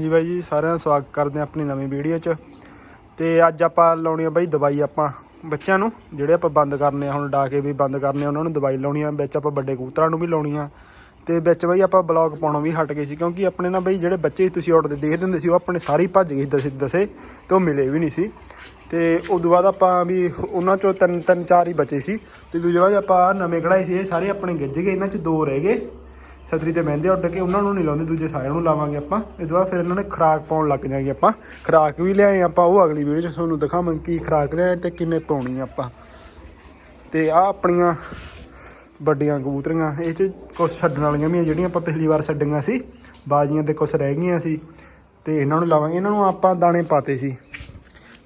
ਜੀ ਬਾਈ ਜੀ, ਸਾਰਿਆਂ ਦਾ ਸਵਾਗਤ ਕਰਦੇ ਹਾਂ ਆਪਣੀ ਨਵੀਂ ਵੀਡੀਓ 'ਚ। ਤੇ ਅੱਜ ਆਪਾਂ ਲਾਉਣੀ ਆ ਬਾਈ ਦਵਾਈ ਆਪਾਂ ਬੱਚਿਆਂ ਨੂੰ, ਜਿਹੜੇ ਆਪਾਂ ਬੰਦ ਕਰਨੇ ਆ, ਹੁਣ ਡਾਕੇ ਵੀ ਬੰਦ ਕਰਨੇ ਆ, ਉਹਨਾਂ ਨੂੰ ਦਵਾਈ ਲਾਉਣੀ ਆ। ਵਿੱਚ ਆਪਾਂ ਵੱਡੇ ਕਬੂਤਰਾਂ ਨੂੰ ਵੀ ਲਾਉਣੀ ਆ। ਤੇ ਵਿੱਚ ਬਾਈ ਆਪਾਂ ਬਲੌਗ ਪਾਉਣੋਂ ਵੀ ਹਟ ਗਏ ਸੀ, ਕਿਉਂਕਿ ਆਪਣੇ ਨਾ ਬਾਈ ਜਿਹੜੇ ਬੱਚੇ ਤੁਸੀਂ ਉੱਡਦੇ ਦੇਖਦੇ ਹੁੰਦੇ ਸੀ, ਉਹ ਆਪਣੇ ਸਾਰੇ ਭੱਜ ਗਏ ਸੀ ਦਸੇ ਦਸੇ ਤੇ ਉਹ ਮਿਲੇ ਵੀ ਨਹੀਂ ਸੀ। ਤੇ ਉਦੋਂ ਬਾਅਦ ਆਪਾਂ ਵੀ ਉਹਨਾਂ ਚੋਂ ਤਿੰਨ ਤਿੰਨ ਚਾਰ ਹੀ ਬਚੇ ਸੀ। ਤੇ ਦੂਜੇ ਬਾਅਦ ਆਪਾਂ ਨਵੇਂ ਕਢਾਏ ਸੀ, ਇਹ ਸਾਰੇ ਆਪਣੇ ਗਿੱਜ ਗਏ, ਇਹਨਾਂ 'ਚ ਦੋ ਰਹਿ ਗਏ। ਸਤਰੀ ਤੇ ਬਹਿੰਦੇ ਉੱਡ ਕੇ ਉਹਨਾਂ ਨੂੰ ਨਹੀਂ ਲਾਉਂਦੇ, ਦੂਜੇ ਸਾਰਿਆਂ ਨੂੰ ਲਾਵਾਂਗੇ ਆਪਾਂ। ਇਹ ਤੋਂ ਬਾਅਦ ਫਿਰ ਇਹਨਾਂ ਨੇ ਖਰਾਕ ਪਾਉਣ ਲੱਗ ਜਾਾਂਗੇ ਆਪਾਂ। ਖਰਾਕ ਵੀ ਲਿਆਏ ਆਪਾਂ, ਉਹ ਅਗਲੀ ਵੀਡੀਓ 'ਚ ਤੁਹਾਨੂੰ ਦਿਖਾਵਾਂਗੇ ਕੀ ਖਰਾਕ ਲਿਆਏ ਤੇ ਕਿਵੇਂ ਪਾਉਣੀ ਆ ਆਪਾਂ। ਤੇ ਆ ਆਪਣੀਆਂ ਵੱਡੀਆਂ ਕਬੂਤਰੀਆਂ, ਇਹ 'ਚ ਕੁਝ ਛੱਡਣ ਵਾਲੀਆਂ ਵੀ ਆ, ਜਿਹੜੀਆਂ ਆਪਾਂ ਪਿਛਲੀ ਵਾਰ ਛੱਡੀਆਂ ਸੀ। ਬਾਜ਼ੀਆਂ ਤੇ ਕੁਝ ਰਹਿ ਗਈਆਂ ਸੀ। ਤੇ ਇਹਨਾਂ ਨੂੰ ਲਾਵਾਂਗੇ, ਇਹਨਾਂ ਨੂੰ ਆਪਾਂ ਦਾਣੇ ਪਾਤੇ ਸੀ।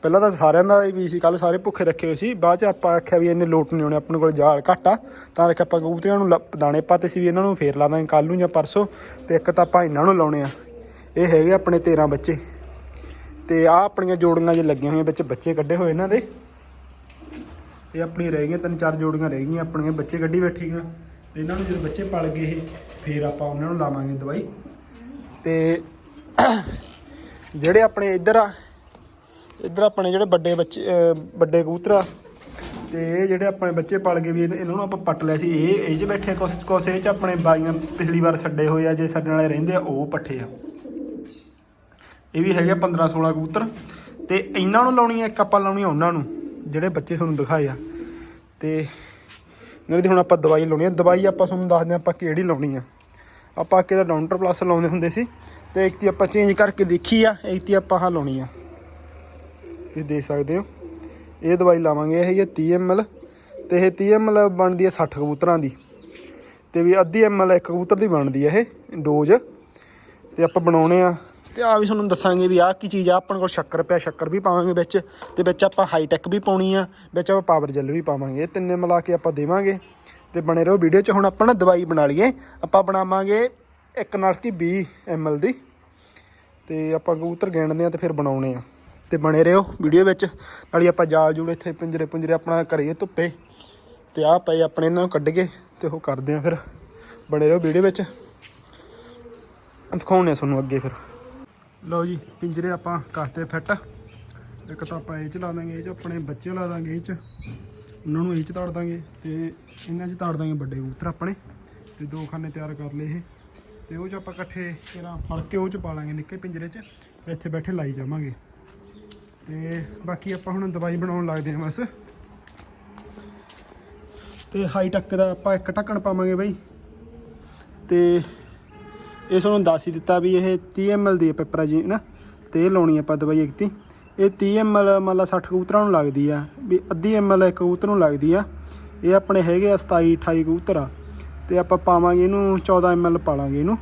ਪਹਿਲਾਂ ਤਾਂ ਸਾਰਿਆਂ ਦਾ ਹੀ ਵੀ ਸੀ ਕੱਲ ਸਾਰੇ ਭੁੱਖੇ ਰੱਖੇ ਹੋਏ ਸੀ। ਬਾਅਦ ਚ ਆਪਾਂ ਆਖਿਆ ਵੀ ਇੰਨੇ ਲੋਟ ਨਹੀਂ ਆਉਣੇ ਆਪਣੇ ਕੋਲ ਜਾਲ ਘੱਟ ਆ। ਤਾਂ ਰੱਖ ਆਪਾਂ ਕਬੂਤਰੀਆਂ ਨੂੰ ਲ- ਦਾਣੇ ਪਾਤੇ ਸੀ ਵੀ ਇਹਨਾਂ ਨੂੰ ਫੇਰ ਲਾ ਦਾਂਗੇ ਕੱਲ ਨੂੰ ਜਾਂ ਪਰਸੋਂ। ਤੇ ਇੱਕ ਤਾਂ ਆਪਾਂ ਇਹਨਾਂ ਨੂੰ ਲਾਉਣੇ ਆ। ਇਹ ਹੈਗੇ ਆਪਣੇ 13 ਬੱਚੇ। ਤੇ ਆ ਆਪਣੀਆਂ ਜੋੜੀਆਂ ਜੇ ਲੱਗੀਆਂ ਹੋਈਆਂ, ਵਿੱਚ ਬੱਚੇ ਕੱਢੇ ਹੋਏ ਇਹਨਾਂ ਦੇ। ਇਹ ਆਪਣੀ ਰਹਿ ਗਈਆਂ, ਤਿੰਨ ਚਾਰ ਜੋੜੀਆਂ ਰਹਿ ਗਈਆਂ ਆਪਣੀਆਂ, ਬੱਚੇ ਕੱਢੀ ਬੈਠੀਆਂ। ਤੇ ਇਹਨਾਂ ਨੂੰ ਜਦੋਂ ਬੱਚੇ ਪਲ ਗਏ ਇਹ, ਫੇਰ ਆਪਾਂ ਉਹਨਾਂ ਨੂੰ ਲਾਵਾਂਗੇ ਦਵਾਈ। ਤੇ ਜਿਹੜੇ ਆਪਣੇ ਇੱਧਰ ਆ ਇੱਧਰ ਆਪਣੇ ਜਿਹੜੇ ਵੱਡੇ ਬੱਚੇ ਵੱਡੇ ਕਬੂਤਰ ਆ, ਤੇ ਇਹ ਜਿਹੜੇ ਆਪਣੇ ਬੱਚੇ ਪਲ ਗਏ ਵੀ ਇਹਨਾਂ ਨੂੰ ਆਪਾਂ ਪੱਟ ਲਿਆ ਸੀ। ਇਹ ਇਹ 'ਚ ਬੈਠੇ ਕੁਛ ਕੁਛ ਇਹ 'ਚ ਆਪਣੇ ਬਾਈਆਂ ਪਿਛਲੀ ਵਾਰ ਛੱਡੇ ਹੋਏ ਆ, ਜੇ ਛੱਡਣ ਵਾਲੇ ਰਹਿੰਦੇ ਆ, ਉਹ ਪੱਠੇ ਆ। ਇਹ ਵੀ ਹੈਗੇ 15 16 ਕਬੂਤਰ। ਤੇ ਇਹਨਾਂ ਨੂੰ ਲਾਉਣੀ ਆ, ਇੱਕ ਆਪਾਂ ਲਾਉਣੀ ਆ ਉਹਨਾਂ ਨੂੰ, ਜਿਹੜੇ ਬੱਚੇ ਤੁਹਾਨੂੰ ਦਿਖਾਏ ਆ। ਤੇ ਇਹਨਾਂ ਦੀ ਹੁਣ ਆਪਾਂ ਦਵਾਈ ਲਾਉਣੀ ਆ। ਦਵਾਈ ਆਪਾਂ ਤੁਹਾਨੂੰ ਦੱਸਦੇ ਆ ਆਪਾਂ ਕਿਹੜੀ ਲਾਉਣੀ ਆ। ਆਪਾਂ ਅੱਗੇ ਦਾ ਡਾਊਂਟਰ ਪਲੱਸ ਲਾਉਂਦੇ ਹੁੰਦੇ ਸੀ, ਤੇ ਇੱਕ ਤੀ ਆਪਾਂ ਚੇਂਜ ਕਰਕੇ ਦੇਖੀ ਆ, ਇੱਕ ਤੀ ਆਪਾਂ ਹਾਂ ਲਾਉਣੀ ਆ। ਤੁਸੀਂ ਦੇਖ ਸਕਦੇ ਹੋ। ਇਹ ਦਵਾਈ ਲਾਵਾਂਗੇ ਇਹ ਹੈ 30 ml ਤੇ ਇਹ 30 ml ਬਣਦੀ ਹੈ 60 ਕਬੂਤਰਾਂ ਦੀ। ਤੇ ਵੀ ਅੱਧੀ ml ਇੱਕ ਕਬੂਤਰ ਦੀ ਬਣਦੀ ਹੈ ਇਹ ਡੋਜ਼। ਤੇ ਆਪਾਂ ਬਣਾਉਣੇ ਆ। ਤੇ ਆ ਵੀ ਤੁਹਾਨੂੰ ਦੱਸਾਂਗੇ ਵੀ ਆਹ ਕੀ ਚੀਜ਼ ਆ, ਆਪਣੇ ਕੋਲ ਸ਼ੱਕਰ ਪਿਆ, ਸ਼ੱਕਰ ਵੀ ਪਾਵਾਂਗੇ ਵਿੱਚ। ਤੇ ਵਿੱਚ ਆਪਾਂ ਹਾਈ ਟੈਕ ਵੀ ਪਾਉਣੀ ਆ, ਵਿੱਚ ਆਪਾਂ ਪਾਵਰ ਜੈਲ ਵੀ ਪਾਵਾਂਗੇ। ਇਹ ਤਿੰਨੇ ਮਿਲਾ ਕੇ ਆਪਾਂ ਦੇਵਾਂਗੇ। ਤੇ ਬਣੇ ਰਹੋ ਵੀਡੀਓ 'ਚ, ਹੁਣ ਆਪਾਂ ਨਾ ਦਵਾਈ ਬਣਾ ਲਈਏ। ਆਪਾਂ ਬਣਾਵਾਂਗੇ ਇੱਕ ਨਾਲ ਕੀ 20 ml ਦੀ। ਤੇ ਆਪਾਂ ਕਬੂਤਰ ਗਿਣਦੇ ਆ ਤੇ ਫਿਰ ਬਣਾਉਣੇ ਆ। ਤੇ ਬਣੇ ਰਹੋ ਵੀਡੀਓ ਵਿੱਚ। ਨਾਲੇ ਆਪਾਂ ਜਾਲ ਜੂਲ ਇੱਥੇ ਪਿੰਜਰੇ ਪੁੰਜਰੇ ਆਪਣਾ ਕਰੀਏ ਧੁੱਪੇ ਤੇ ਆਹ ਪਏ ਆਪਣੇ ਇਹਨਾਂ ਨੂੰ ਕੱਢ ਕੇ ਤੇ ਉਹ ਕਰਦੇ ਆ ਫਿਰ। ਬਣੇ ਰਹੋ ਵੀਡੀਓ ਵਿੱਚ। ਦਿਖਾਉਣੇ ਆ ਤੁਹਾਨੂੰ ਅੱਗੇ ਫਿਰ। ਲਓ ਜੀ, ਪਿੰਜਰੇ ਆਪਾਂ ਕਰਤੇ ਫਿੱਟ। ਇੱਕ ਤਾਂ ਆਪਾਂ ਇਹ ਚ ਲਾ ਦਾਂਗੇ, ਇਹ ਚ ਆਪਣੇ ਬੱਚੇ ਲਾ ਦਾਂਗੇ ਇਹ ਚ। ਉਹਨਾਂ ਨੂੰ ਇਹ ਚ ਤਾੜ ਦਾਂਗੇ ਤੇ ਇਹਨਾਂ ਚ ਤਾੜ ਦਾਂਗੇ ਵੱਡੇ ਕਬੂਤਰ ਆਪਣੇ। ਤੇ ਦੋ ਖਾਨੇ ਤਿਆਰ ਕਰ ਲਏ ਇਹ। ਤੇ ਉਹ ਚ ਆਪਾਂ ਇਕੱਠੇ ਤੇਰਾ ਫੜ ਕੇ ਉਹ ਚ ਪਾ ਲਾਂਗੇ ਨਿੱਕੇ ਪਿੰਜਰੇ ਚ ਇੱਥੇ ਬੈਠੇ ਲਾਈ ਜਾਵਾਂਗੇ। ਤੇ ਬਾਕੀ ਆਪਾਂ ਹੁਣ ਦਵਾਈ ਬਣਾਉਣ ਲੱਗਦੇ ਹਾਂ ਬਸ। ਤੇ ਹਾਈ ਟੱਕ ਦਾ ਆਪਾਂ ਇੱਕ ਢੱਕਣ ਪਾਵਾਂਗੇ ਬਾਈ। ਤੇ ਇਹ ਤੁਹਾਨੂੰ ਦੱਸ ਹੀ ਦਿੱਤਾ ਵੀ ਇਹ 30 ml ਦੀ ਹੈ ਜੀ ਨਾ ਤੇ ਇਹ ਲਾਉਣੀ ਆਪਾਂ ਦਵਾਈ ਇੱਕ ਤੀ ਇਹ 30 ml ਮੰਨ ਲਾ 60 ਕਬੂਤਰਾਂ ਨੂੰ ਲੱਗਦੀ ਆ, ਵੀ ਅੱਧੀ ml ਇੱਕ ਕਬੂਤਰ ਨੂੰ ਲੱਗਦੀ ਆ। ਇਹ ਆਪਣੇ ਹੈਗੇ ਆ 27 28 ਕਬੂਤਰ ਆ। ਤੇ ਆਪਾਂ ਪਾਵਾਂਗੇ ਇਹਨੂੰ 14 ml ਪਾ ਲਾਂਗੇ ਇਹਨੂੰ।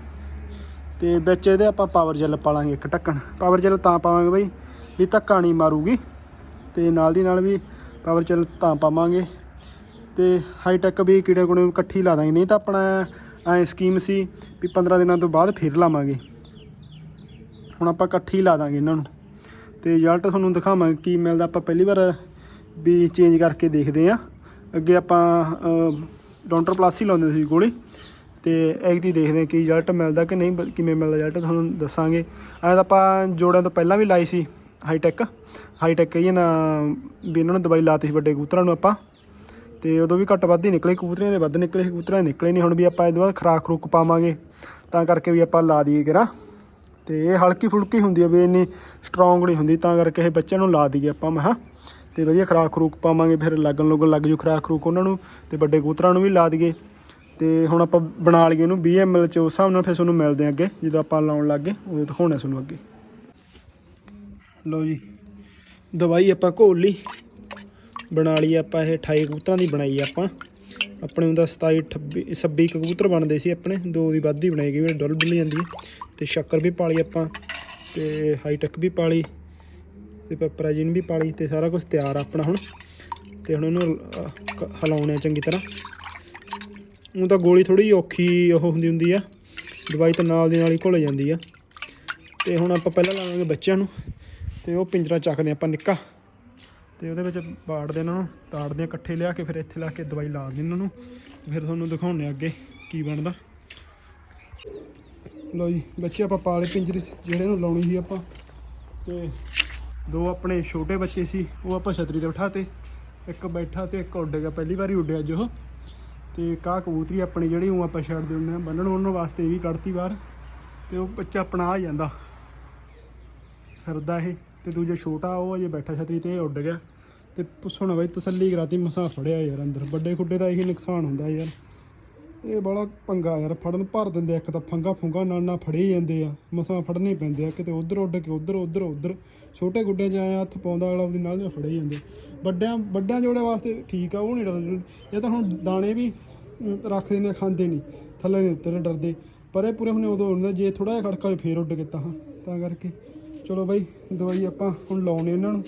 ਤੇ ਵਿੱਚ ਇਹਦੇ ਆਪਾਂ ਪਾਵਰ ਜੈਲ ਪਾ ਲਾਂਗੇ ਇੱਕ ਢੱਕਣ। ਪਾਵਰ ਜੈਲ ਤਾਂ ਪਾਵਾਂਗੇ ਬਈ। ਵੀ ਧੱਕਾ ਨਹੀਂ ਮਾਰੂਗੀ ਤੇ ਨਾਲ ਦੀ ਨਾਲ ਵੀ ਪਾਵਰ ਜੈਲ ਤਾਂ ਪਾਵਾਂਗੇ। ਤੇ ਹਾਈ ਟੈਕ ਵੀ ਕੀੜੇ ਕੁੜੇ ਨੂੰ ਇਕੱਠੀ ਲਾ ਦਾਂਗੇ। ਨਹੀਂ ਤਾਂ ਆਪਣਾ ਐ ਸਕੀਮ ਸੀ ਵੀ 15 ਦਿਨਾਂ ਤੋਂ ਬਾਅਦ ਫਿਰ ਲਾਵਾਂਗੇ। ਹੁਣ ਆਪਾਂ ਇਕੱਠੀ ਲਾ ਦਾਂਗੇ ਇਹਨਾਂ ਨੂੰ। ਤੇ ਰਿਜ਼ਲਟ ਤੁਹਾਨੂੰ ਦਿਖਾਵਾਂਗੇ ਕੀ ਮਿਲਦਾ। ਆਪਾਂ ਪਹਿਲੀ ਵਾਰ ਵੀ ਚੇਂਜ ਕਰਕੇ ਦੇਖਦੇ ਆ ਅੱਗੇ ਆਪਾਂ ਡਾਕਟਰ ਪਲੱਸ ਹੀ ਲਾਉਂਦੇ ਸੀ ਗੋਲੀ। ਤੇ ਐਗਤੀ ਦੇਖਦੇ ਆ ਕੀ ਰਿਜ਼ਲਟ ਮਿਲਦਾ ਕਿ ਨਹੀਂ, ਕਿਵੇਂ ਮਿਲਦਾ ਰਿਜ਼ਲਟ ਤੁਹਾਨੂੰ ਦੱਸਾਂਗੇ। ਐਂ ਤਾਂ ਆਪਾਂ ਜੋੜਿਆਂ ਤੋਂ ਪਹਿਲਾਂ ਵੀ ਲਾਈ ਸੀ। ਹਾਈਟੈਕ ਹਾਈਟੈਕ ਹਾਈ ਕਹੀਏ ਨਾ ਵੀ ਇਹਨਾਂ ਨੂੰ ਦਵਾਈ ਲਾਤੀ ਸੀ ਵੱਡੇ ਕਬੂਤਰਾਂ ਨੂੰ ਆਪਾਂ। ਤੇ ਉਦੋਂ ਵੀ ਘੱਟ ਵੱਧ ਹੀ ਨਿਕਲੇ ਕਬੂਤਰੀਆਂ ਦੇ, ਵੱਧ ਨਿਕਲੇ ਕਬੂਤਰਾਂ ਦੇ, ਨਿਕਲੇ ਨਹੀਂ। ਹੁਣ ਵੀ ਆਪਾਂ ਇਹਦੇ ਬਾਅਦ ਖਰਾਕ ਖਰੂਕ ਪਾਵਾਂਗੇ, ਤਾਂ ਕਰਕੇ ਵੀ ਆਪਾਂ ਲਾ ਦਈਏ ਕਿਰਾ ਤੇ ਇਹ ਹਲਕੀ ਫੁਲਕੀ ਹੁੰਦੀ ਹੈ ਵੀ ਇੰਨੀ ਸਟਰੋਂਗ ਨਹੀਂ ਹੁੰਦੀ, ਤਾਂ ਕਰਕੇ ਇਹ ਬੱਚਿਆਂ ਨੂੰ ਲਾ ਦਈਏ ਆਪਾਂ, ਮੈਂ ਹਾਂ ਤੇ ਵਧੀਆ ਖਰਾਕ ਖਰੂਕ ਪਾਵਾਂਗੇ, ਫਿਰ ਲੱਗਣ ਲੱਗਣ ਲੱਗ ਜੂ ਖਰਾਕ ਖਰੂਕ ਉਹਨਾਂ ਨੂੰ, ਤੇ ਵੱਡੇ ਕਬੂਤਰਾਂ ਨੂੰ ਵੀ ਲਾ ਦਈਏ। ਤੇ ਹੁਣ ਆਪਾਂ ਬਣਾ ਲਈਏ ਇਹਨੂੰ 20 ml ਚ, ਉਸ ਹਿਸਾਬ ਨਾਲ ਫਿਰ ਤੁਹਾਨੂੰ ਮਿਲਦੇ ਆ ਅੱਗੇ, ਜਦੋਂ ਆਪਾਂ ਲਾਉਣ ਲੱਗੇ ਉਦੋਂ ਦਿਖਾਉਣਾ ਤੁਹਾਨੂੰ ਅੱਗੇ। ਲਓ ਜੀ ਦਵਾਈ ਆਪਾਂ ਘੋਲ ਲਈ। ਬਣਾ ਲਈ ਆਪਾਂ ਇਹ 28 ਕਬੂਤਰਾਂ ਦੀ ਬਣਾਈ ਆਪਾਂ। ਆਪਣੇ ਹੁੰਦਾ 27 28 26 ਕਬੂਤਰ ਬਣਦੇ ਸੀ ਆਪਣੇ। ਦੋ ਦੀ ਵੱਧ ਹੀ ਬਣਾਈ ਗਈ ਡੁੱਲ ਡੁੱਲ ਜਾਂਦੀ ਹੈ। ਤੇ ਸ਼ੱਕਰ ਵੀ ਪਾ ਲਈ ਆਪਾਂ ਤੇ ਹਾਈ ਟੈਕ ਵੀ ਪਾ ਲਈ ਤੇ ਪੈਪਰਾਜੀਨ ਵੀ ਪਾ ਲਈ ਤੇ ਸਾਰਾ ਕੁਝ ਤਿਆਰ ਆ ਆਪਣਾ ਹੁਣ। ਤੇ ਹੁਣ ਇਹਨੂੰ ਅਹ, ਹਿਲਾਉਣੇ ਆ ਚੰਗੀ ਤਰ੍ਹਾਂ। ਉਹ ਤਾਂ ਗੋਲੀ ਥੋੜੀ ਔਖੀ ਉਹ ਹੁੰਦੀ ਹੁੰਦੀ ਆ। ਦਵਾਈ ਤਾਂ ਨਾਲ ਦੀ ਨਾਲ ਹੀ ਘੁਲ ਜਾਂਦੀ ਆ। ਤੇ ਹੁਣ ਆਪਾਂ ਪਹਿਲਾਂ ਲਾਵਾਂਗੇ ਬੱਚਿਆਂ ਨੂੰ। ਤੇ ਉਹ ਪਿੰਜਰਾ ਚੱਕਦੇ ਆਪਾਂ ਨਿੱਕਾ। ਤੇ ਉਹਦੇ ਵਿੱਚ ਬਾੜਦੇ ਇਹਨਾਂ ਨੂੰ, ਤਾੜਦੇ ਆ ਇਕੱਠੇ ਲਿਆ ਕੇ, ਫਿਰ ਇੱਥੇ ਲਾ ਕੇ ਦਵਾਈ ਲਾ ਦਿੰਦੇ ਇਹਨਾਂ ਨੂੰ। ਫਿਰ ਤੁਹਾਨੂੰ ਦਿਖਾਉਂਦੇ ਆ ਅੱਗੇ ਕੀ ਬਣਦਾ। ਲਓ ਜੀ, ਬੱਚੇ ਆਪਾਂ ਪਾਲੇ ਪਿੰਜਰੇ 'ਚ, ਜਿਹੜੇ ਨੂੰ ਲਾਉਣੀ ਸੀ ਆਪਾਂ। ਤੇ ਦੋ ਆਪਣੇ ਛੋਟੇ ਬੱਚੇ ਸੀ, ਉਹ ਆਪਾਂ ਛਤਰੀ ਤੇ ਬਿਠਾਤੇ। ਇੱਕ ਬੈਠਾ ਤੇ ਇੱਕ ਉੱਡ ਗਿਆ, ਪਹਿਲੀ ਵਾਰੀ ਉੱਡਿਆ ਜੋ ਉਹ। ਤੇ ਕਾ ਕਬੂਤਰੀ ਆਪਣੀ ਜਿਹੜੀ ਉਹ ਆਪਾਂ ਛੱਡਦੇ ਹੁੰਦੇ ਆ ਬੰਨਣ ਉਹਨਾਂ ਵਾਸਤੇ ਇਹ ਵੀ ਕੱਢਤੀ ਬਾਹਰ। ਤੇ ਉਹ ਬੱਚਾ ਆਪਣਾ ਆ ਜਾਂਦਾ। ਫਿਰਦਾ ਇਹ। ਤੇ ਦੂਜਾ ਛੋਟਾ ਉਹ ਅਜੇ ਬੈਠਾ ਛਤਰੀ ਤੇ ਇਹ ਉੱਡ ਗਿਆ। ਤੇ ਪੁੱਛੋ ਨਾ ਬਾਈ ਤਸੱਲੀ ਕਰਾਤੀ ਮਸਾਂ ਫੜਿਆ ਯਾਰ ਅੰਦਰ। ਵੱਡੇ ਖੁੱਡੇ ਦਾ ਇਹੀ ਨੁਕਸਾਨ ਹੁੰਦਾ ਯਾਰ। ਇਹ ਬੜਾ ਪੰਗਾ ਯਾਰ ਫੜਨ ਭਰ ਦਿੰਦੇ ਆ, ਇੱਕ ਤਾਂ ਫੰਗਾ ਫੁੰਗਾ ਨਾਲ ਨਾਲ ਫੜੇ ਜਾਂਦੇ ਆ। ਮਸਾਂ ਫੜਨੇ ਪੈਂਦੇ ਆ ਕਿਤੇ ਉਧਰ ਉੱਡ ਕੇ ਉਧਰ ਉਧਰ ਉਧਰ। ਛੋਟੇ ਗੁੱਡੇ 'ਚ ਆਇਆ ਹੱਥ ਪਾਉਂਦਾ ਅਗਲਾ ਉਹਦੀ ਨਾਲ ਨਾਲ ਫੜੇ ਜਾਂਦੇ ਵੱਡਿਆਂ ਵੱਡਿਆਂ ਜੋੜੇ ਵਾਸਤੇ ਠੀਕ ਆ ਉਹ ਨਹੀਂ ਡਰਦੇ। ਇਹ ਤਾਂ ਹੁਣ ਦਾਣੇ ਵੀ ਰੱਖਦੇ ਨੇ ਖਾਂਦੇ ਨਹੀਂ। ਥੱਲੇ ਨਹੀਂ ਉੱਤਰ ਡਰਦੇ। ਪਰ ਇਹ ਪੂਰੇ ਹੁਣੇ ਉਦੋਂ ਹੁੰਦਾ ਜੇ ਥੋੜਾ ਜਿਹਾ ਖੜਕਾ ਹੋਏ ਫੇਰ ਉੱਡ ਕੇ ਤਾਂ ਤਾਂ ਕਰਕੇ। ਚਲੋ ਬਾਈ, ਦਵਾਈ ਆਪਾਂ ਹੁਣ ਲਾਉਣੇ ਇਹਨਾਂ ਨੂੰ।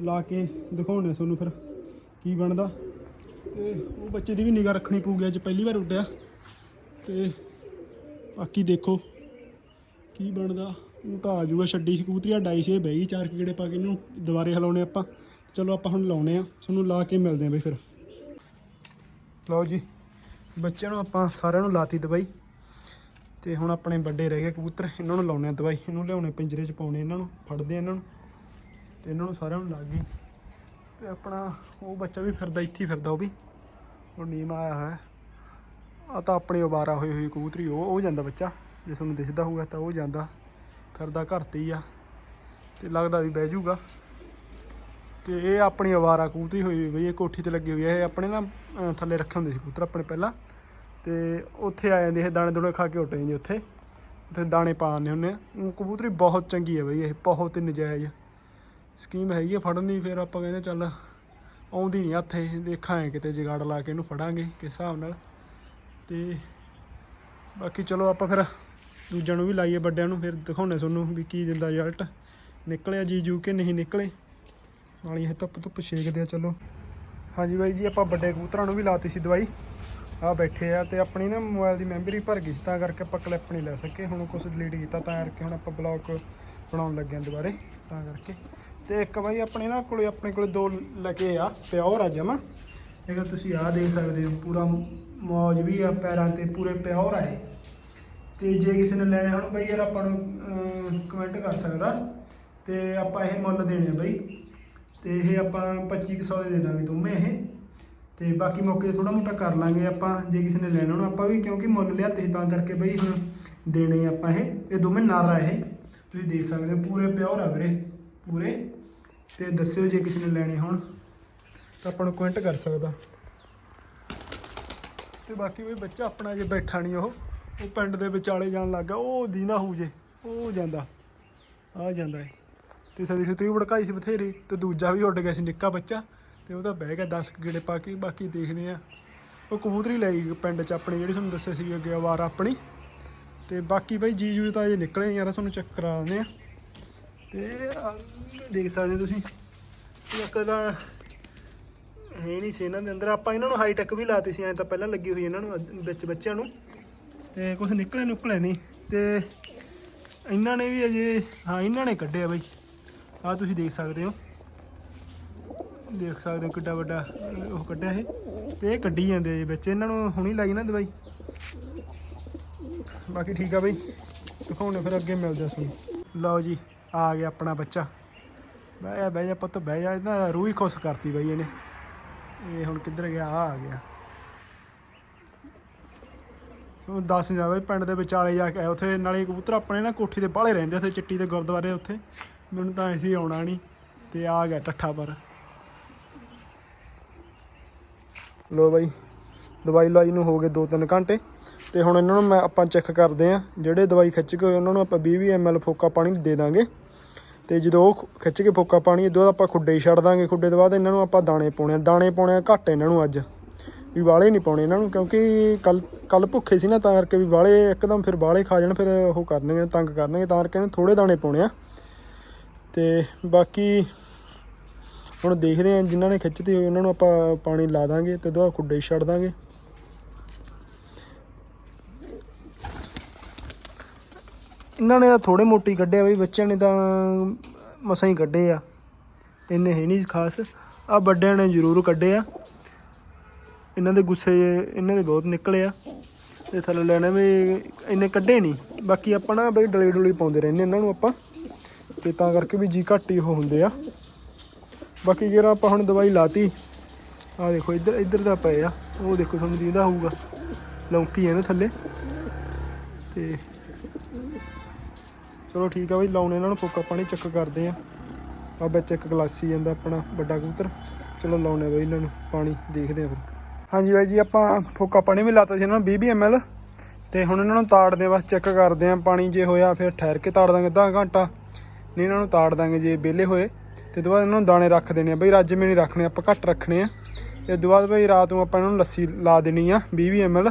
ਲਾ ਕੇ ਦਿਖਾਉਣੇ ਤੁਹਾਨੂੰ ਫਿਰ ਕੀ ਬਣਦਾ। ਤੇ ਉਹ ਬੱਚੇ ਦੀ ਵੀ ਨਿਗਾਹ ਰੱਖਣੀ ਪਊਗੀ, ਅੱਜ ਪਹਿਲੀ ਵਾਰ ਉੱਡਿਆ। ਤੇ ਬਾਕੀ ਦੇਖੋ ਕੀ ਬਣਦਾ। ਉਹ ਤਾਂ ਆ ਜਾਊਗਾ ਛੱਡੀ ਸਕੂਤਰੀਆ ਡਾਈ ਸੇ ਬਈ ਚਾਰ ਕੁ ਪਾ ਕੇ ਇਹਨੂੰ ਦੁਬਾਰੇ ਹਲਾਉਣੇ ਆਪਾਂ। ਚਲੋ ਆਪਾਂ ਹੁਣ ਲਾਉਣੇ ਆ, ਤੁਹਾਨੂੰ ਲਾ ਕੇ ਮਿਲਦੇ ਆ ਬਈ ਫਿਰ। ਲਓ ਜੀ, ਬੱਚਿਆਂ ਨੂੰ ਆਪਾਂ ਸਾਰਿਆਂ ਨੂੰ ਲਾਤੀ ਦਵਾਈ। ਤੇ ਹੁਣ ਆਪਣੇ ਵੱਡੇ ਰਹਿ ਗਏ ਕਬੂਤਰ, ਇਹਨਾਂ ਨੂੰ ਲਾਉਣੇ ਆ ਦਵਾਈ, ਇਹਨੂੰ ਲਿਆਉਣੇ ਪਿੰਜਰੇ 'ਚ ਪਾਉਣੇ, ਇਹਨਾਂ ਨੂੰ ਫੜਦੇ ਇਹਨਾਂ ਨੂੰ, ਤੇ ਇਹਨਾਂ ਨੂੰ ਸਾਰਿਆਂ ਨੂੰ ਲੱਗ ਗਈ। ਤੇ ਆਪਣਾ ਉਹ ਬੱਚਾ ਵੀ ਫਿਰਦਾ, ਇੱਥੇ ਹੀ ਫਿਰਦਾ ਉਹ ਵੀ ਹੁਣ ਨੀਮ ਆਇਆ ਹੋਇਆ। ਆ ਤਾਂ ਆਪਣੇ ਅਵਾਰਾ ਹੋਈ ਹੋਈ ਕਬੂਤਰੀ, ਉਹ ਉਹ ਜਾਂਦਾ ਬੱਚਾ, ਜੇ ਤੁਹਾਨੂੰ ਦਿਖਦਾ ਹੋਊਗਾ ਤਾਂ ਉਹ ਜਾਂਦਾ, ਫਿਰਦਾ ਘਰ ਤੇ ਹੀ ਆ, ਤੇ ਲੱਗਦਾ ਵੀ ਬਹਿ ਜਾਊਗਾ। ਤੇ ਇਹ ਆਪਣੀ ਅਵਾਰਾ ਕਬੂਤਰੀ ਹੋਈ ਹੋਈ ਬਈ, ਇਹ ਕੋਠੀ ਤੇ ਲੱਗੀ ਹੋਈ ਹੈ ਇਹ ਆਪਣੇ ਨਾ ਥੱਲੇ ਰੱਖੇ ਹੁੰਦੇ ਸੀ ਕਬੂਤਰ ਆਪਣੇ ਪਹਿਲਾਂ। ਤੇ ਉੱਥੇ ਆ ਜਾਂਦੇ ਇਹ ਦਾਣੇ ਦੂਣੇ ਖਾ ਕੇ ਉੱਟ ਜਾਂਦੇ ਉੱਥੇ। ਤੇ ਦਾਣੇ ਪਾ ਆਉਂਦੇ ਹੁੰਦੇ ਆ। ਊਂ ਕਬੂਤਰੀ ਬਹੁਤ ਚੰਗੀ ਹੈ ਬਈ, ਇਹ ਬਹੁਤ ਨਜਾਇਜ਼ ਸਕੀਮ ਹੈਗੀ ਆ ਫੜਨ ਦੀ, ਫਿਰ ਆਪਾਂ ਕਹਿੰਦੇ ਚੱਲ ਆਉਂਦੀ ਨਹੀਂ ਹੱਥੇ ਦੇਖਾਂਗੇ ਕਿਤੇ ਜਗਾੜ ਲਾ ਕੇ ਇਹਨੂੰ ਫੜਾਂਗੇ ਕਿਸ ਹਿਸਾਬ ਨਾਲ। ਤੇ ਬਾਕੀ ਚਲੋ ਆਪਾਂ ਫਿਰ ਦੂਜਿਆਂ ਨੂੰ ਵੀ ਲਾਈਏ ਵੱਡਿਆਂ ਨੂੰ, ਫਿਰ ਦਿਖਾਉਣੇ ਤੁਹਾਨੂੰ ਵੀ ਕੀ ਦਿੰਦਾ ਰਿਜ਼ਲਟ ਨਿਕਲਿਆ ਜੀ ਜੂ ਕੇ ਨਹੀਂ ਨਿਕਲੇ। ਨਾਲ ਹੀ ਇਹ ਧੁੱਪ ਧੁੱਪ ਛੇਕਦੇ ਆ, ਚਲੋ। ਹਾਂਜੀ ਬਾਈ ਜੀ, ਆਪਾਂ ਵੱਡੇ ਕਬੂਤਰਾਂ ਨੂੰ ਵੀ ਲਾਤੀ ਸੀ ਦਵਾਈ। ਆ ਬੈਠੇ ਆ ਤੇ ਆਪਣੀ ਨਾ ਮੋਬਾਈਲ ਦੀ ਮੈਮਰੀ ਭਰ ਗਈ ਸੀ, ਤਾਂ ਕਰਕੇ ਆਪਾਂ ਕਲਿੱਪ ਨਹੀਂ ਲੈ ਸਕੇ। ਹੁਣ ਕੁਝ ਡਿਲੀਟ ਕੀਤਾ, ਤਾਂ ਕਰਕੇ ਹੁਣ ਆਪਾਂ ਬਲੌਗ ਬਣਾਉਣ ਲੱਗੇ ਆ ਦੁਬਾਰੇ, ਤਾਂ ਕਰਕੇ। ਤੇ ਇੱਕ ਬਾਈ ਆਪਣੇ ਨਾ ਕੋਲੇ, ਆਪਣੇ ਕੋਲੇ ਦੋ ਲੱਗੇ ਆ, ਪਿਓਰ ਆ ਜਮਾ। ਇਹ ਤੁਸੀਂ ਆਹ ਦੇਖ ਸਕਦੇ ਹੋ, ਪੂਰਾ ਮੌਜ ਵੀ ਆ, ਪੈਰਾਂ ਤੇ ਪੂਰੇ ਪਿਓਰ ਆ ਇਹ। ਤੇ ਜੇ ਕਿਸੇ ਨੇ ਲੈਣੇ ਹੋਣ ਬਈ ਯਾਰ ਆਪਾਂ ਨੂੰ ਕਮੈਂਟ ਕਰ ਸਕਦਾ। ਤੇ ਆਪਾਂ ਇਹ ਮੁੱਲ ਦੇਣੇ ਆ ਬਈ। ਤੇ ਇਹ ਆਪਾਂ 2500 ਦੇ ਦੇ ਦਾਂਗੇ ਦੋਵੇਂ ਇਹ। ਤੇ ਬਾਕੀ ਮੌਕੇ ਥੋੜਾ ਮੋਟਾ ਕਰ ਲਾਂਗੇ ਆਪਾਂ, ਜੇ ਕਿਸੇ ਨੇ ਲੈਣਾ ਹੋਣਾ ਆਪਾਂ ਵੀ, ਕਿਉਂਕਿ ਮੁੱਲ ਲਿਆ ਤੇ ਤਾਂ ਕਰਕੇ ਬਈ ਹੁਣ ਦੇਣੇ ਆਪਾਂ ਇਹ। ਇਹ ਦੋਵੇਂ ਨਰ ਆ ਇਹ, ਤੁਸੀਂ ਦੇਖ ਸਕਦੇ ਹੋ, ਪੂਰੇ ਪਿਓਰ ਆ ਵੀਰੇ, ਪੂਰੇ। ਤੇ ਦੱਸਿਓ ਜੇ ਕਿਸੇ ਨੇ ਲੈਣੇ ਹੋਣ, ਤਾਂ ਆਪਾਂ ਨੂੰ ਕਮੈਂਟ ਕਰ ਸਕਦਾ। ਤੇ ਬਾਕੀ ਵੀ ਬੱਚਾ ਆਪਣਾ ਜੇ ਬੈਠਾ ਨਹੀਂ ਉਹ ਉਹ ਪਿੰਡ ਦੇ ਵਿਚਾਲੇ ਜਾਣ ਲੱਗਾ ਉਹ ਦੀਂਦਾ ਹੋਊ ਜੇ, ਉਹ ਜਾਂਦਾ ਆ ਜਾਂਦਾ ਏ ਤੇ ਸਦੀ ਖਤਰੀ ਭੜਕਾਈ ਸੀ ਬਥੇਰੀ, ਤੇ ਦੂਜਾ ਵੀ ਉੱਡ ਗਿਆ ਸੀ ਨਿੱਕਾ ਬੱਚਾ। ਤੇ ਉਹਦਾ ਬਹਿ ਗਿਆ 10 ਗੇੜੇ ਪਾ ਕੇ ਬਾਕੀ ਦੇਖਦੇ ਆ। ਉਹ ਕਬੂਤਰੀ ਲੈ ਗਈ ਪਿੰਡ 'ਚ ਆਪਣੀ, ਜਿਹੜੀ ਤੁਹਾਨੂੰ ਦੱਸਿਆ ਸੀ ਅੱਗੇ ਆਵਾਰ ਆਪਣੀ। ਤੇ ਬਾਕੀ ਬਾਈ ਜੀ ਜੂ ਤਾਂ ਇਹ ਨਿਕਲੇ ਯਾਰ, ਤੁਹਾਨੂੰ ਚੈੱਕ ਕਰਾ ਦਿੰਦੇ ਆ। ਤੇ ਦੇਖ ਸਕਦੇ ਤੁਸੀਂ ਇੱਕ ਤਾਂ ਹੈ ਨਹੀਂ ਸੀ ਇਹਨਾਂ ਦੇ ਅੰਦਰ। ਆਪਾਂ ਇਹਨਾਂ ਨੂੰ ਹਾਈ ਟੈਕ ਵੀ ਲਾਤੀ ਸੀ, ਐਂ ਤਾਂ ਪਹਿਲਾਂ ਲੱਗੀ ਹੋਈ ਇਹਨਾਂ ਨੂੰ ਵਿੱਚ ਬੱਚਿਆਂ ਨੂੰ। ਤੇ ਕੁਝ ਨਿਕਲੇ ਨੁਕਲੇ ਨਹੀਂ। ਤੇ ਇਹਨਾਂ ਨੇ ਵੀ ਅਜੇ, ਹਾਂ, ਇਹਨਾਂ ਨੇ ਕੱਢਿਆ ਬਾਈ। ਆ ਤੁਸੀਂ ਦੇਖ ਸਕਦੇ ਹੋ। ਦੇਖ ਸਕਦੇ ਹੋ ਕਿੱਡਾ ਵੱਡਾ ਉਹ ਕੱਢਿਆ ਇਹ ਤੇ ਇਹ ਕੱਢੀ ਜਾਂਦੇ ਆ ਜੀ ਵਿੱਚ। ਇਹਨਾਂ ਨੂੰ ਹੁਣੀ ਲਾਈ ਨਾ ਦਵਾਈ। ਬਾਕੀ ਠੀਕ ਆ ਬਈ। ਦਿਖਾਉਣੇ ਫਿਰ ਅੱਗੇ ਮਿਲਦੇ ਆ ਲਓ ਜੀ, ਆ ਗਿਆ ਆਪਣਾ ਬੱਚਾ। ਬਹਿ ਜਾ ਬਹਿ ਜਾ ਪੁੱਤ, ਬਹਿ ਜਾ। ਇਹਦਾ ਰੂਹ ਹੀ ਖੁਸ਼ ਕਰਤੀ ਬਈ ਇਹਨੇ। ਇਹ ਹੁਣ ਕਿੱਧਰ ਗਿਆ? ਆ ਆ ਗਿਆ। ਉਹ ਦੱਸ ਜਾ ਬਈ, ਪਿੰਡ ਦੇ ਵਿਚਾਲੇ ਜਾ ਕੇ ਉੱਥੇ। ਨਾਲੇ ਕਬੂਤਰ ਆਪਣੇ ਨਾ ਕੋਠੀ ਦੇ ਬਾਹਲੇ ਰਹਿੰਦੇ ਉੱਥੇ, ਚਿੱਟੀ ਦੇ ਗੁਰਦੁਆਰੇ ਉੱਥੇ। ਮੈਨੂੰ ਤਾਂ ਐਸੀ ਆਉਣਾ ਨਹੀਂ। ਤੇ ਆ ਗਿਆ ਟੱਠਾ ਪਰ। ਲੋ ਬਾਈ, ਦਵਾਈ ਲਾਈ ਨੂੰ ਹੋ ਗਏ 2-3 ਘੰਟੇ। ਤੇ ਹੁਣ ਇਹਨਾਂ ਨੂੰ ਮੈਂ ਆਪਾਂ ਚੈੱਕ ਕਰਦੇ ਆ ਜਿਹੜੇ ਦਵਾਈ ਖਿੱਚ ਕੇ ਹੋਏ ਉਹਨਾਂ ਨੂੰ ਆਪਾਂ 20 ml ਫੋਕਾ ਪਾਣੀ ਦੇ ਦਾਂਗੇ। ਤੇ ਜਦੋਂ ਉਹ ਖਿੱਚ ਕੇ ਫੋਕਾ ਪਾਣੀ ਇਦੋਂ ਆਪਾਂ ਖੁੱਡੇ ਹੀ ਛੱਡ ਦਾਂਗੇ। ਖੁੱਡੇ ਤੋਂ ਬਾਅਦ ਇਹਨਾਂ ਨੂੰ ਆਪਾਂ ਦਾਣੇ ਪਾਉਣੇ ਆ। ਦਾਣੇ ਪਾਉਣੇ ਆ ਘੱਟ ਇਹਨਾਂ ਨੂੰ ਅੱਜ। ਵੀ ਵਾਲੇ ਨਹੀਂ ਪਾਉਣੇ ਇਹਨਾਂ ਨੂੰ, ਕਿਉਂਕਿ ਕੱਲ ਕੱਲ ਭੁੱਖੇ ਸੀ ਨਾ, ਤਾਂ ਕਰਕੇ ਵੀ ਵਾਲੇ ਇੱਕਦਮ ਫਿਰ ਵਾਲੇ ਖਾ ਜਾਣ, ਫਿਰ ਉਹ ਕਰਨਗੇ, ਤੰਗ ਕਰਨਗੇ, ਤਾਂ ਕਰਕੇ ਇਹਨੂੰ ਥੋੜੇ ਦਾਣੇ ਪਾਉਣੇ ਆ। ਤੇ ਬਾਕੀ ਹੁਣ ਦੇਖਦੇ ਆ ਜਿਨ੍ਹਾਂ ਨੇ ਖਿੱਚਤੀ ਹੋਈ, ਉਹਨਾਂ ਨੂੰ ਆਪਾਂ ਪਾਣੀ ਲਾ ਦਾਂਗੇ ਤੇ ਦੁਆ ਖੁੱਡੇ ਛੱਡ ਦਾਂਗੇ। ਇਹਨਾਂ ਨੇ ਤਾਂ ਥੋੜੇ ਮੋਟੀ ਕੱਢਿਆ ਬਈ, ਬੱਚਿਆਂ ਨੇ ਤਾਂ ਮਸਾਂ ਹੀ ਕੱਢੇ ਆ। ਇੰਨੇ ਹੈ ਨਹੀਂ ਖਾਸ। ਆ ਵੱਡਿਆਂ ਨੇ ਜ਼ਰੂਰ ਕੱਢੇ ਆ। ਇਹਨਾਂ ਦੇ ਗੁੱਸੇ, ਇਹਨਾਂ ਦੇ ਬਹੁਤ ਨਿਕਲੇ ਆ। ਤੇ ਥੱਲੇ ਲੈਣੇ ਵੀ ਇੰਨੇ ਕੱਢੇ ਨਹੀਂ। ਬਾਕੀ ਆਪਾਂ ਨਾ ਬਈ ਡਲੇ ਡੁਲੇ ਪਾਉਂਦੇ ਰਹਿੰਦੇ ਇਹਨਾਂ ਨੂੰ ਆਪਾਂ। ਤੇ ਤਾਂ ਕਰਕੇ ਵੀ ਜੀ ਘੱਟ ਹੀ ਉਹ ਹੁੰਦੇ ਆ। ਬਾਕੀ ਜਿਹੜਾ ਆਪਾਂ ਹੁਣ ਦਵਾਈ ਲਾਤੀ ਆ ਦੇਖੋ ਇੱਧਰ ਇੱਧਰ ਦਾ ਪਏ ਆ। ਉਹ ਦੇਖੋ ਤੁਹਾਨੂੰ ਦੀਦਾ ਹੋਊਗਾ। ਲੌਂਕੀ ਹੈ ਨਾ ਥੱਲੇ। ਤੇ ਚਲੋ ਠੀਕ ਆ ਬਈ, ਲਾਉਣੇ ਇਹਨਾਂ ਨੂੰ ਫੋਕਾ ਪਾਣੀ ਚੈੱਕ ਕਰਦੇ ਆ। ਆ ਵਿੱਚ ਇੱਕ ਗਲਾਸੀ ਜਾਂਦਾ ਆਪਣਾ ਵੱਡਾ ਕਬੂਤਰ। ਚਲੋ ਲਾਉਣੇ ਬਈ ਇਹਨਾਂ ਨੂੰ ਪਾਣੀ, ਦੇਖਦੇ ਆ ਫਿਰ। ਹਾਂਜੀ ਬਾਈ ਜੀ, ਆਪਾਂ ਫੋਕਾ ਪਾਣੀ ਵੀ ਲਾਤਾ ਸੀ ਇਹਨਾਂ ਨੂੰ 20 ml ਤੇ ਹੁਣ ਇਹਨਾਂ ਨੂੰ ਤਾੜਦੇ ਆ, ਬਸ ਚੈੱਕ ਕਰਦੇ ਆ, ਪਾਣੀ ਜੇ ਹੋਇਆ ਫਿਰ ਠਹਿਰ ਕੇ ਤਾੜ ਦਾਂਗੇ ਅੱਧਾ ਘੰਟਾ। ਨਹੀਂ, ਇਹਨਾਂ ਨੂੰ ਤਾੜ ਦਾਂਗੇ ਜੇ ਵਿਹਲੇ ਹੋਏ। ਤੇ ਤੋਂ ਬਾਅਦ ਇਹਨਾਂ ਨੂੰ ਦਾਣੇ ਰੱਖ ਦੇਣੇ ਆ। ਬਈ ਰੱਜਵੇਂ ਨਹੀਂ ਰੱਖਣੇ, ਆਪਾਂ ਘੱਟ ਰੱਖਣੇ ਆ। ਤੇ ਤੋਂ ਬਾਅਦ ਬਈ ਰਾਤ ਨੂੰ ਆਪਾਂ ਇਹਨਾਂ ਨੂੰ ਲੱਸੀ ਲਾ ਦੇਣੀ ਆ 20 ml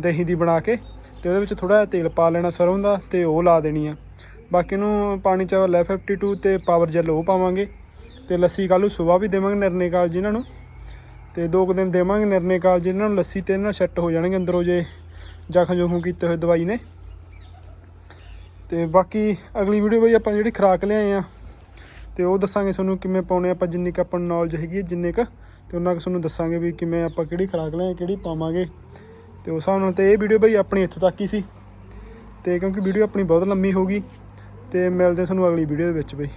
ਦਹੀਂ ਦੀ ਬਣਾ ਕੇ। ਤੇ ਉਹਦੇ ਵਿੱਚ ਥੋੜਾ ਜਿਹਾ ਤੇਲ ਪਾ ਲੈਣਾ ਸਰੋਂ ਦਾ ਤੇ ਉਹ ਲਾ ਦੇਣੀ ਆ। ਬਾਕੀ ਨੂੰ ਪਾਣੀ ਚ ਲੈ 52 ਤੇ ਪਾਵਰ ਜੈਲ ਉਹ ਪਾਵਾਂਗੇ। ਤੇ ਲੱਸੀ ਕੱਲ੍ਹ ਨੂੰ ਸਵੇਰ ਵੀ ਦੇਵਾਂਗੇ ਨਿਰਨੇ ਕਾਲ ਜੀ ਇਹਨਾਂ ਨੂੰ। ਤੇ ਦੋ ਕੁ ਦਿਨ ਦੇਵਾਂਗੇ ਨਿਰਨੇ ਕਾਲ ਜੀ ਇਹਨਾਂ ਨੂੰ। ਲੱਸੀ ਤੇ ਇਹਨਾਂ ਸੈੱਟ ਹੋ ਜਾਣਗੇ ਅੰਦਰੋਂ ਜੇ ਜ਼ਖਮ ਜੋਖਮ ਕੀਤੇ ਹੋਏ ਦਵਾਈ ਨੇ। ਤੇ ਬਾਕੀ ਅਗਲੀ ਵੀਡੀਓ ਬਈ ਆਪਾਂ ਜਿਹੜੀ ਖੁਰਾਕ ਲਿਆਏ ਆ ਤੇ ਉਹ ਦੱਸਾਂਗੇ ਤੁਹਾਨੂੰ ਕਿਵੇਂ ਪਾਉਣੇ ਆਪਾਂ ਜਿੰਨੀ ਕੁ ਆਪਾਂ ਨੂੰ ਨੌਲੇਜ ਹੈਗੀ ਹੈ, ਜਿੰਨੇ ਕ ਤੇ ਉਹਨਾਂ ਕੁ ਤੁਹਾਨੂੰ ਦੱਸਾਂਗੇ ਵੀ ਕਿਵੇਂ ਆਪਾਂ ਕਿਹੜੀ ਖੁਰਾਕ ਲੈਂ ਕਿਹੜੀ ਪਾਵਾਂਗੇ। ਤੇ ਉਸ ਹਿਸਾਬ ਨਾਲ ਤੇ ਇਹ ਵੀਡੀਓ ਬਈ ਆਪਣੀ ਇੱਥੋਂ ਤੱਕ ਹੀ ਸੀ। ਤੇ ਕਿਉਂਕਿ ਵੀਡੀਓ ਆਪਣੀ ਬਹੁਤ ਲੰਮੀ ਹੋ ਗਈ ਤੇ ਮਿਲਦੇ ਤੁਹਾਨੂੰ ਅਗਲੀ ਵੀਡੀਓ ਦੇ ਵਿੱਚ ਬਈ।